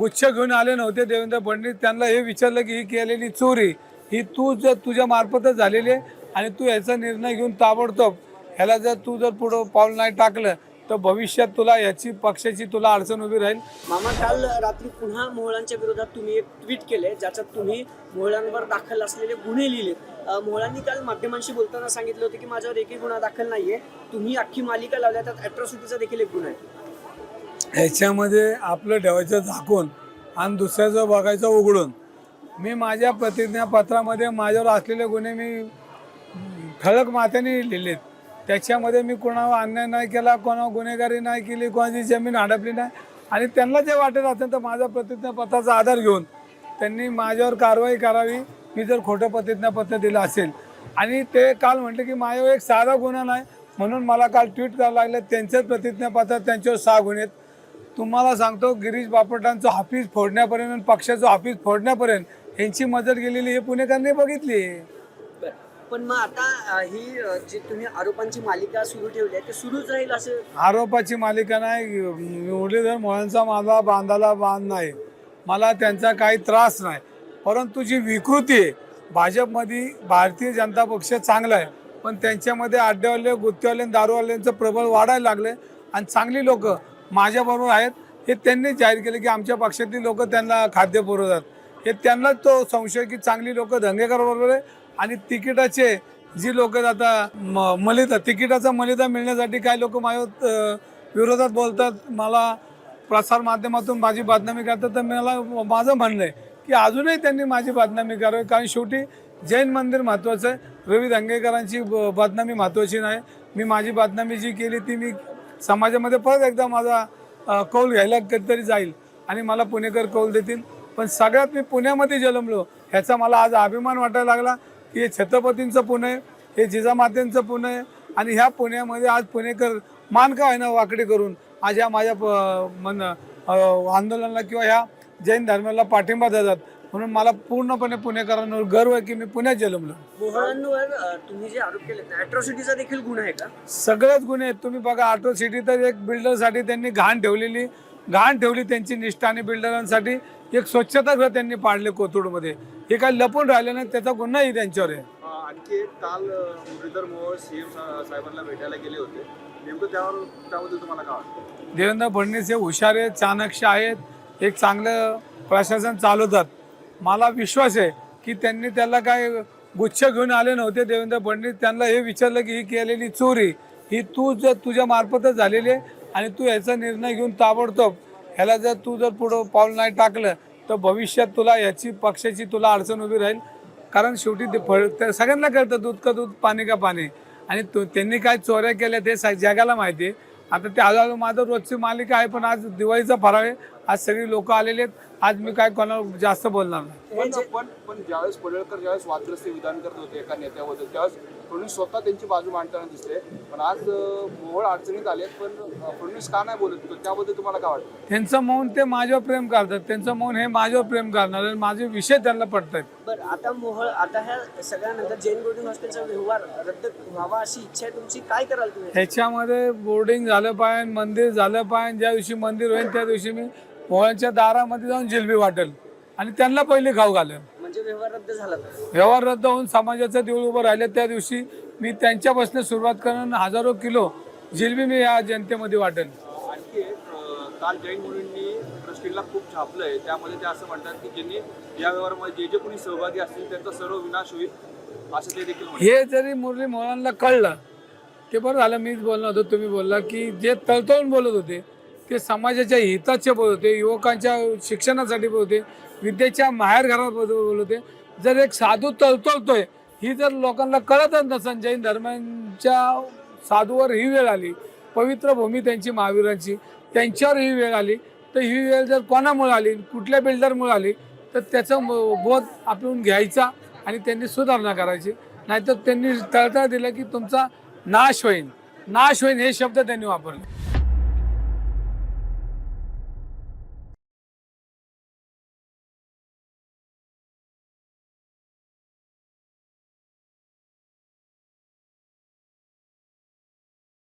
गुच्छ घेऊन आले नव्हते देवेंद्र फडणवीस. त्यांना हे विचारलं की ही केलेली चोरी ही तू जर तुझ्या मार्फतच झालेली आहे आणि तू याचा निर्णय घेऊन ताबडतोब ह्याला जर तू जर पुढं पाऊल नाही टाकलं तर भविष्यात तुला याची पक्षाची तुला अडचण उभी राहील. मामा काल रात्री पुन्हा मोहळांच्या विरोधात तुम्ही एक ट्विट केले ज्याच्यात तुम्ही मोहळांवर दाखल असलेले गुन्हे लिहिले. मोहळांनी काल माध्यमांशी बोलताना सांगितलं होतं की माझ्यावर एकही गुन्हा दाखल नाहीये. तुम्ही अख्खी मालिका लावल्या त्यात अॅट्रॉसिटीचा देखील एक गुन्हा आहे. ह्याच्यामध्ये आपलं ठेवायचं झाकून आणि दुसऱ्याचं बघायचं उघडून. मी माझ्या प्रतिज्ञापत्रामध्ये माझ्यावर असलेले गुन्हे मी ठळक माथ्याने लिहिलेत. त्याच्यामध्ये मी कोणावर अन्याय नाही केला कोणावर गुन्हेगारी नाही केली कोणाची जमीन हडपली नाही. आणि त्यांना जे वाटत असेल तर माझ्या प्रतिज्ञापत्राचा आधार घेऊन त्यांनी माझ्यावर कारवाई करावी मी जर खोटं प्रतिज्ञापत्र दिलं असेल. आणि ते काल म्हटले की माझ्यावर एक साधा गुन्हा नाही म्हणून मला काल ट्विट करायला लागलं. त्यांच्याच प्रतिज्ञापत्रात त्यांच्यावर सहा गुन्हे आहेत. तुम्हाला सांगतो गिरीश बापटांचं ऑफिस फोडण्यापर्यंत आणि पक्षाचं ऑफिस फोडण्यापर्यंत यांची मदत गेलेली हे पुणेकरांनी बघितली. पण मग आता ही जी तुम्ही आरोपांची मालिका सुरू ठेवली आहे ते सुरूच राहील असं? आरोपाची मालिका नाही. मुरलीधर मोहनचा माझा बांधाला बांध नाही. मला त्यांचा काही त्रास नाही. परंतु जी विकृती आहे भाजपमध्ये भारतीय जनता पक्ष चांगला आहे पण त्यांच्यामध्ये अड्डेवाले गुत्तेवाले दारूवाल्यांचं प्रबळ वाढायला लागले आणि चांगली लोक माझ्याबरोबर आहेत. हे त्यांनी जाहीर केले की आमच्या पक्षातली लोक त्यांना खाद्य पुरवतात. हे त्यांनाच तो संशय की चांगली लोक धंगेकरबरोबर आहे. आणि तिकिटाचे जी लोक आता म- मलिदा तिकिटाचा मलिदा मिळण्यासाठी काही लोक माझ्या विरोधात बोलतात मला प्रसार माध्यमातून माझी बदनामी करतात तर मला माझं म्हणणं आहे की अजूनही त्यांनी माझी बदनामी करावी. कारण शेवटी जैन मंदिर महत्त्वाचं आहे. रवी दंगेकरांची ब- बदनामी महत्त्वाची नाही. मी माझी बदनामी जी केली ती मी समाजामध्ये परत एकदा माझा कौल घ्यायला कधीतरी जाईल आणि मला पुणेकर कौल देतील. पण सगळ्यात मी पुण्यामध्ये जन्मलो ह्याचा मला आज अभिमान वाटायला लागला की हे छत्रपतींचं पुणे हे जिजामातेंचं पुणे आहे आणि ह्या पुण्यामध्ये आज पुणेकर मान का ना वाकडे करून आज ह्या माझ्या प- मन आंदोलनाला किंवा ह्या जैन धर्माला पाठिंबा देतात. म्हणून मला पूर्णपणे पुणेकरांवर गर्व आहे की मी पुण्यात जन्मलो. मोहळांवर तुम्ही जे आरोप केले अॅट्रॉसिटीचा देखील गुन्हा आहे का? सगळेच गुन्हे आहेत. तुम्ही बघा ऑटो सिटी तर एक बिल्डरसाठी त्यांनी घाण ठेवलेली घाण ठेवली त्यांची निष्ठा आणि बिल्डरांसाठी एक स्वच्छतागृह त्यांनी पाडले कोथरूडमध्ये. हे काही लपून राहिले नाही त्याचा गुन्हाही त्यांच्यावर आहे. आणखी एक काल मुरलीधर मोहोळ सीएम साहेबांना भेटायला गेले होते. नेमकं त्यावर त्याबद्दल तुम्हाला काय वाटतं? देवेंद्र फडणवीस हे हुशार आहेत चाणक्य आहेत. एक चांगलं प्रशासन चालवतात. मला विश्वास आहे की त्यांनी त्याला काय गुच्छ घेऊन आले नव्हते देवेंद्र फडणवीस. त्यांना हे विचारलं की ही केलेली चोरी ही तू जर तुझ्या मार्फतच झालेली आहे आणि तू याचा निर्णय घेऊन ताबडतोब ह्याला जर तू जर पुढं पाऊल नाही टाकलं तर भविष्यात तुला याची पक्षाची तुला अडचण उभी राहील. कारण शेवटी ते फळ त्या सगळ्यांना कळतं दूध का दूध पाणी का पाणी. आणि तो त्यांनी काय चोऱ्या केल्या ते सा- जगाला माहिती आहे. आता ते हळूहळू माझं रोजची मालिका आहे पण आज दिवाळीचा फराळ आहे. आज सगळी लोक आलेले आहेत. आज मी काय कोणाला जास्त बोलणार नाही. पण पण पण ज्यावेळेस पडळकर ज्यावेळेस वादग्रस्त विधान करत होते एका नेत्याबद्दल त्यावेळेस फडणवीस स्वतः त्यांची बाजू मांडताना दिसते पण आज मोहोळ अडचणीत आलेत पण फडणवीस का नाही बोलत त्याबद्दल तुम्हाला काय वाटतं? त्यांचं मौन ते माझ्यावर प्रेम करतात त्यांचं मौन हे माझ्यावर प्रेम करणार आणि माझे विषय त्यांना पडतात बरं आता मोहळ आता ह्या सगळ्यानंतर जैन बोर्डिंग हॉस्टेलचा व्यवहार रद्द व्हावा अशी इच्छा आहे तुमची? काय कराल तुम्ही? ह्याच्यामध्ये बोर्डिंग झालं पाहिजे मंदिर झालं पाहिजे. ज्या दिवशी मंदिर होईल त्या दिवशी मी मोहळच्या दारामध्ये जाऊन जिलबी वाटेल. आणि त्यांना पहिले खाऊ घालेल म्हणजे व्यवहार रद्द झाला व्यवहार रद्द होऊन समाजाचं देऊळ उभं राहिले. त्या दिवशी मी त्यांच्यापासून सुरुवात करून हजारो किलो जिलबी मी या जनतेमध्ये वाटेल अं, आणखी एक अं, काल जैन मुलींनी ट्रस्टीला खूप छापलंय. त्यामध्ये ते असं म्हणतात की ज्यांनी या व्यवहारामध्ये जे जे कोणी सहभागी असतील त्यांचा सर्व विनाश होईल असं ते देखील म्हणतात. हे जरी मुरली मोहनला कळलं ते बरं झालं मीच बोलणार होतो तुम्ही बोलला की जे तळतळून बोलत होते ते समाजाच्या हिताचे बोलत होते युवकांच्या शिक्षणासाठी बोलत होते विद्येच्या माहेर घरात बोलत होते. जर एक साधू तळतळतोय ही जर लोकांना कळतच नसेल जैन धर्मांच्या साधूवर ही वेळ आली पवित्र भूमी त्यांची महावीरांची त्यांच्यावर ही वेळ आली तर ही वेळ जर कोणामुळे आली कुठल्या बिल्डरमुळे आली तर त्याचा बोध आपण घ्यायचा आणि त्यांनी सुधारणा करायची. नाहीतर त्यांनी तळतळ दिलं की तुमचा नाश होईल नाश होईल हे शब्द त्यांनी वापरले.